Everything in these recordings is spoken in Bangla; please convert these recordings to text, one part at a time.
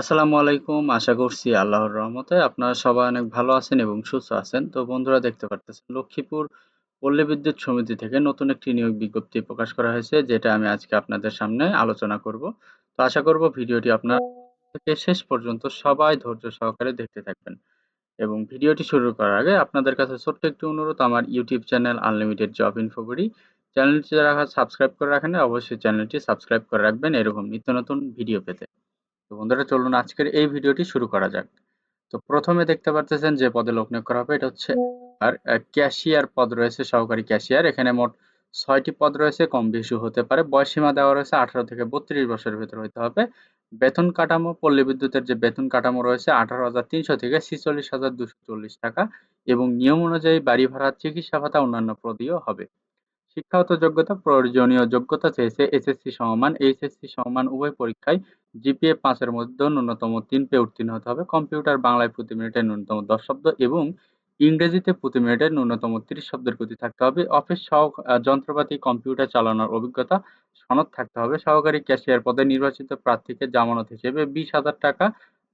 আসসালামু আলাইকুম। আশা করছি আল্লাহর রহমতে আপনারা সবাই অনেক ভালো আছেন এবং সুস্থ আছেন। তো বন্ধুরা দেখতে পারতেছেন, লক্ষ্মীপুর পল্লী বিদ্যুৎ সমিতি থেকে নতুন একটি নিয়োগ বিজ্ঞপ্তি প্রকাশ করা হয়েছে, যেটা আমি আজকে আপনাদের সামনে আলোচনা করব। তো আশা করব ভিডিওটি আপনারা থেকে শেষ পর্যন্ত সবাই ধৈর্য সহকারে দেখতে থাকবেন। এবং ভিডিওটি শুরু করার আগে আপনাদের কাছে ছোট্ট একটি অনুরোধ, আমার YouTube channel unlimited job InfoBD চ্যানেলটি যারা সাবস্ক্রাইব করে রাখেন, অবশ্যই চ্যানেলটি সাবস্ক্রাইব করে রাখবেন, এরকম নিত্য নতুন ভিডিও পেতে। তো বন্ধুরা, চলুন আজকের এই ভিডিওটি শুরু করা যাক। তো প্রথমে দেখতে পারতেছেন যে পদে লোক নিয়োগ করা হবে, এটা হচ্ছে আর ক্যাশিয়ার পদ রয়েছে, সহকারী ক্যাশিয়ার। এখানে মোট ছয়টি পদ রয়েছে, কম বেশি হতে পারে। বয়সীমা দেওয়া রয়েছে আঠারো থেকে বত্রিশ বছরের ভিতরে হতে হবে। বেতন কাঠামো, পল্লী বিদ্যুতের যে বেতন কাঠামো রয়েছে, আঠারো হাজার তিনশো থেকে ছিচল্লিশ হাজার দুশো চল্লিশ টাকা এবং নিয়ম অনুযায়ী বাড়ি ভাড়া, চিকিৎসা ভাতা অন্যান্য প্রদিও হবে। শিক্ষাগত যোগ্যতা প্রয়োজনীয় যোগ্যতা চেয়েছে এসএসসি সমমান এইচএসসি সমমান উভয় পরীক্ষায় জিপিএ পাঁচের মধ্যে ন্যূনতম তিন পেয়ে উত্তীর্ণ হতে হবে। কম্পিউটার বাংলায় প্রতি মিনিটে ন্যূনতম দশ শব্দ এবং ইংরেজিতে প্রতি মিনিটে ন্যূনতম তিরিশ শব্দের গতি থাকতে হবে। অফিস যন্ত্রপাতি, কম্পিউটার চালানোর অভিজ্ঞতা সনদ থাকতে হবে। সহকারী ক্যাশিয়ার পদে নির্বাচিত প্রার্থীকে জামানত হিসেবে বিশ হাজার টাকা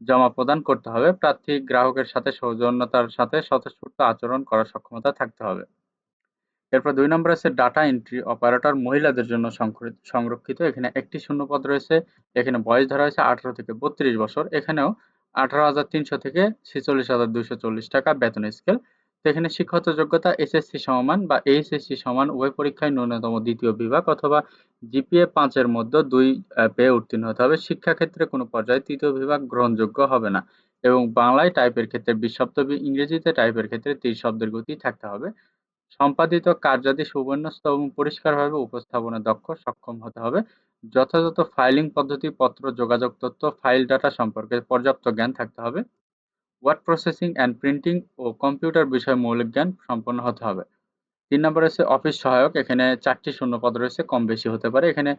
জমা প্রদান করতে হবে। প্রার্থী গ্রাহকের সাথে সৌজন্যতার সাথে স্বতঃস্ফূর্ত আচরণ করার সক্ষমতা থাকতে হবে। এরপর দুই নম্বর আছে ডাটা এন্ট্রি অপারেটর মহিলাদের জন্য সংরক্ষিত। এখানে একটি শূন্য পদ রয়েছে। এখানে বয়স ধরা হয়েছে আঠারো থেকে বত্রিশ বছর। এখানেও আঠারো হাজার তিনশো থেকে ছেচল্লিশ হাজার দুইশো চল্লিশ টাকা বেতন স্কেল তো এখানে শিক্ষাগত যোগ্যতা এসএসসি সমান বা এইচএসসি সমান উভয় পরীক্ষায় ন্যূনতম দ্বিতীয় বিভাগ অথবা জিপিএ পাঁচের মধ্যে দুই পেয়ে উত্তীর্ণ হতে হবে। শিক্ষাক্ষেত্রে কোনো পর্যায়ে তৃতীয় বিভাগ গ্রহণযোগ্য হবে না। এবং বাংলায় টাইপের ক্ষেত্রে বিশ শব্দ, ইংরেজিতে টাইপের ক্ষেত্রে ত্রিশ শব্দের গতি থাকতে হবে। সম্পাদিত কার্যাদি সুবিন্যস্ত এবং পরিষ্কারভাবে উপস্থাপনে দক্ষ, সক্ষম হতে হবে। যথাযথ ফাইলিং পদ্ধতি, পত্র, যোগাযোগ তথ্য ফাইল ডাটা সম্পর্কে পর্যাপ্ত জ্ঞান থাকতে হবে। ওয়ার্ড প্রসেসিং অ্যান্ড প্রিন্টিং ও কম্পিউটার বিষয়ে মৌলিক জ্ঞান সম্পন্ন হতে হবে। তিন নম্বর রয়েছে অফিস সহায়ক। এখানে চারটি শূন্য পদ রয়েছে, কম বেশি হতে পারে। এখানে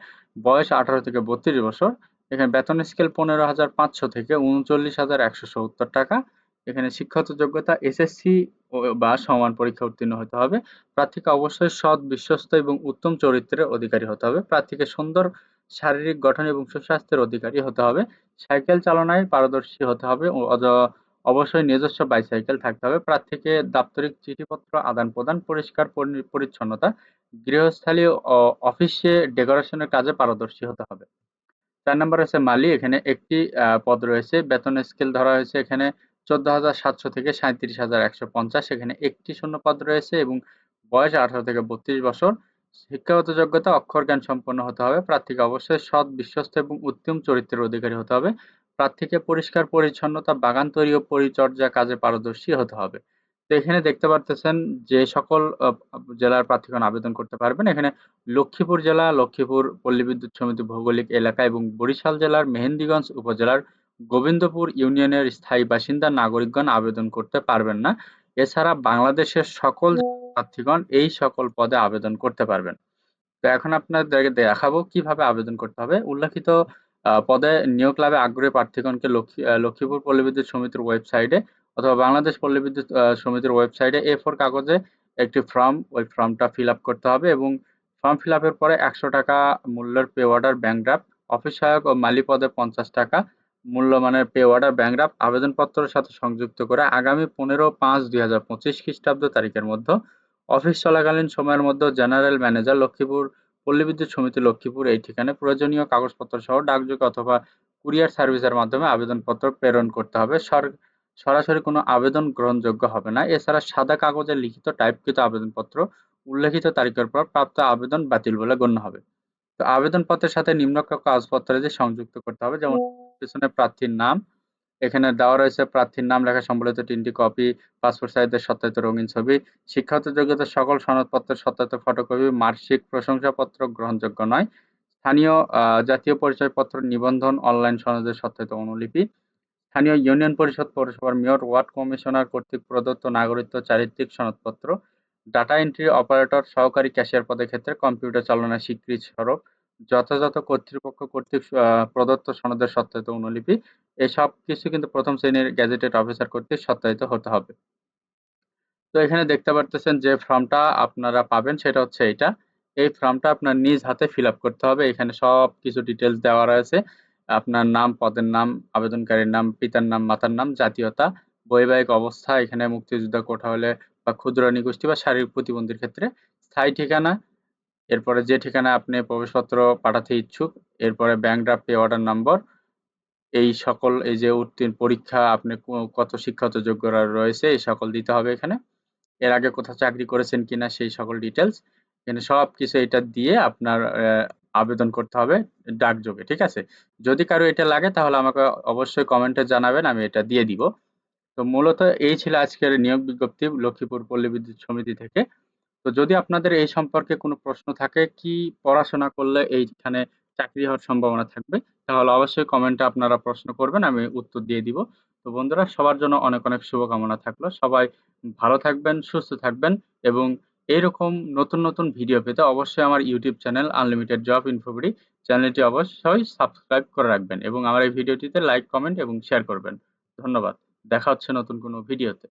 বয়স আঠারো থেকে বত্রিশ বছর। এখানে বেতন স্কেল পনেরো হাজার পাঁচশো থেকে উনচল্লিশ হাজার একশো সত্তর টাকা। এখানে শিক্ষাগত যোগ্যতা এসএসসি বা সমান পরীক্ষা উত্তীর্ণ হতে হবে। প্রার্থীকে অবশ্যই সৎ, বিশ্বস্ত এবং উত্তম চরিত্রের অধিকারী হতে হবে। প্রার্থীকে সুন্দর শারীরিক গঠন এবং সুস্বাস্থ্যের অধিকারী হতে হবে। সাইকেল চালনায় পারদর্শী হতে হবে অবশ্যই নিজস্ব বাইসাইকেল থাকতে হবে। প্রার্থীকে দাপ্তরিক চিঠিপত্র আদান প্রদান, পরিষ্কার পরিচ্ছন্নতা, গৃহস্থালী অফিসে ডেকোরেশনের কাজে পারদর্শী হতে হবে। চার নম্বর হচ্ছে মালি। এখানে একটি পদ রয়েছে। বেতন স্কেল ধরা হয়েছে। এখানে চোদ্দ হাজার সাতশো থেকে সাঁত্রিশ হাজার একশো পঞ্চাশ এখানে একটি শূন্য পদ রয়েছে এবং বয়স আঠারো থেকে বত্রিশ বছর। শিক্ষাগত যোগ্যতা, অক্ষর জ্ঞান সম্পন্ন হতে হবে, প্রার্থীকে অবশ্যই সৎ, বিশ্বস্ত এবং উত্তম চরিত্রের অধিকারী হতে হবে। প্রার্থীকে পরিষ্কার, পরিচ্ছন্নতা, বাগান তৈরি ও পরিচর্যা কাজে পারদর্শী হতে হবে। তো এখানে দেখতে পারতেছেন যে সকল জেলার প্রার্থীগণ আবেদন করতে পারবেন। এখানে লক্ষ্মীপুর জেলা, লক্ষ্মীপুর পল্লী বিদ্যুৎ সমিতি ভৌগোলিক এলাকা এবং বরিশাল জেলার মেহেন্দিগঞ্জ উপজেলার গোবিন্দপুর ইউনিয়নের স্থায়ী বাসিন্দা নাগরিকগণ আবেদন করতে পারবেন না। এছাড়া বাংলাদেশের সকল প্রার্থীগণ এই সকল পদে আবেদন করতে পারবেন। তো এখন আপনাদের দেখাবো কীভাবে আবেদন করতে হবে। উল্লেখিত পদে নিয়োগ লাভে আগ্রহী প্রার্থীগণকে লক্ষ্মী লক্ষ্মীপুর পল্লী বিদ্যুৎ সমিতির ওয়েবসাইটে অথবা বাংলাদেশ পল্লী বিদ্যুৎ সমিতির ওয়েবসাইটে এ ফোর কাগজে একটি ফর্ম, ওই ফর্মটা ফিল আপ করতে হবে এবং ফর্ম ফিল আপের পরে একশো টাকা মূল্যের pay order bank draft, office সহায়ক ও মালি পদে পঞ্চাশ টাকা মূল্যমানের পে অর্ডার ড্রাফট আবেদনপত্রের সাথে সংযুক্ত করে আগামী পনেরো পাঁচ দুই হাজার পঁচিশ খ্রিস্টাব্দ তারিখের মধ্যে অফিস চলাকালীন সময়ের মধ্যে জেনারেল ম্যানেজার লক্ষ্মীপুর, পল্লী বিদ্যুৎ সমিতি লক্ষ্মীপুর এই ঠিকানায় প্রয়োজনীয় কাগজপত্র সহ ডাকযোগে অথবা কুরিয়ার সার্ভিসের মাধ্যমে আবেদনপত্র প্রেরণ করতে হবে। সরাসরি কোনো আবেদন গ্রহণযোগ্য হবে না। এছাড়া সাদা কাগজে লিখিত, টাইপকৃত আবেদনপত্র উল্লেখিত তারিখের পর প্রাপ্ত আবেদন বাতিল বলে গণ্য হবে। তো আবেদনপত্রের সাথে নিম্নক্ষ কাগজপত্র যে সংযুক্ত করতে হবে, যেমন পিছনে প্রার্থীর নাম। এখানে দেওয়া রয়েছে প্রার্থীর নাম লেখা সম্বলিত তিনটি কপি, পাসপোর্ট সাইজের সত্যায়িত রঙিন ছবি শিক্ষাগত যোগ্যতা সকল সনদপত্রের সত্যায়িত ফটোকপি, মার্কশিট, প্রশংসাপত্র গ্রহণযোগ্য নয়। স্থানীয় জাতীয় পরিচয়পত্র নিবন্ধন, অনলাইন সনদের সত্যায়িত অনুলিপি। স্থানীয় ইউনিয়ন পরিষদ পৌরসভার মেয়র, ওয়ার্ড কমিশনার কর্তৃক প্রদত্ত নাগরিকত্ব চারিত্রিক সনদপত্র। ডাটা এন্ট্রি অপারেটর সহকারী ক্যাশিয়ার পদের ক্ষেত্রে কম্পিউটার চালনার স্বীকৃতি স্বরূপ। যথাযথ কর্তৃপক্ষ কর্তৃক প্রদত্ত সনদের সত্যায়িত অনুলিপি এসব কিছু কিন্তু প্রথম শ্রেণির গ্যাজেটেড অফিসার কর্তৃক সত্যায়িত হতে হবে। তো এখানে দেখতে পারতেছেন যে ফর্মটা আপনারা পাবেন সেটা হচ্ছে এটা এই ফর্মটা আপনার নিজ হাতে ফিল করতে হবে। এখানে সব কিছু ডিটেলস দেওয়া রয়েছে। আপনার নাম, পদের নাম, আবেদনকারীর নাম, পিতার নাম, মাতার নাম, জাতীয়তা, বৈবাহিক অবস্থা, এখানে মুক্তিযোদ্ধা কোঠা হলে বা ক্ষুদ্র নিগোষ্ঠী বা শারীরিক প্রতিবন্ধীর ক্ষেত্রে, স্থায়ী ঠিকানা, এরপরে যে ঠিকানায় আপনি প্রবেশপত্র পাঠাতে ইচ্ছুক, এরপরে ব্যাংক ড্রাফট অর্ডার নম্বর, এই সকল এই যে উত্তীর্ণ পরীক্ষা আপনি কত শিক্ষাগত যোগ্যতা রয়েছে এই সকল দিতে হবে এখানে। এর আগে কোথাও চাকরি করেছেন কিনা সেই সকল ডিটেলস। এখানে সবকিছু এটা দিয়ে আপনার আবেদন করতে হবে ডাকযোগে, ঠিক আছে? যদি কারও এটা লাগে তাহলে আমাকে অবশ্যই কমেন্টে জানাবেন আমি এটা দিয়ে দিব। তো মূলত এই ছিল আজকের নিয়োগ বিজ্ঞপ্তি লক্ষ্মীপুর পল্লী বিদ্যুৎ সমিতি থেকে। তো যদি আপনাদের এই সম্পর্কে কোনো প্রশ্ন থাকে, কি পড়াশোনা করলে এইখানে চাকরি হওয়ার সম্ভাবনা থাকবে, তাহলে অবশ্যই কমেন্টে আপনারা প্রশ্ন করবেন, আমি উত্তর দিয়ে দিব। তো বন্ধুরা, সবার জন্য অনেক অনেক শুভকামনা থাকল। সবাই ভালো থাকবেন, সুস্থ থাকবেন এবং এইরকম নতুন নতুন ভিডিও পেতে অবশ্যই আমার YouTube channel unlimited job InfoBD চ্যানেলটি অবশ্যই সাবস্ক্রাইব করে রাখবেন এবং আমার এই ভিডিওটিতে লাইক কমেন্ট এবং শেয়ার করবেন। ধন্যবাদ। দেখা হচ্ছে নতুন কোনো ভিডিওতে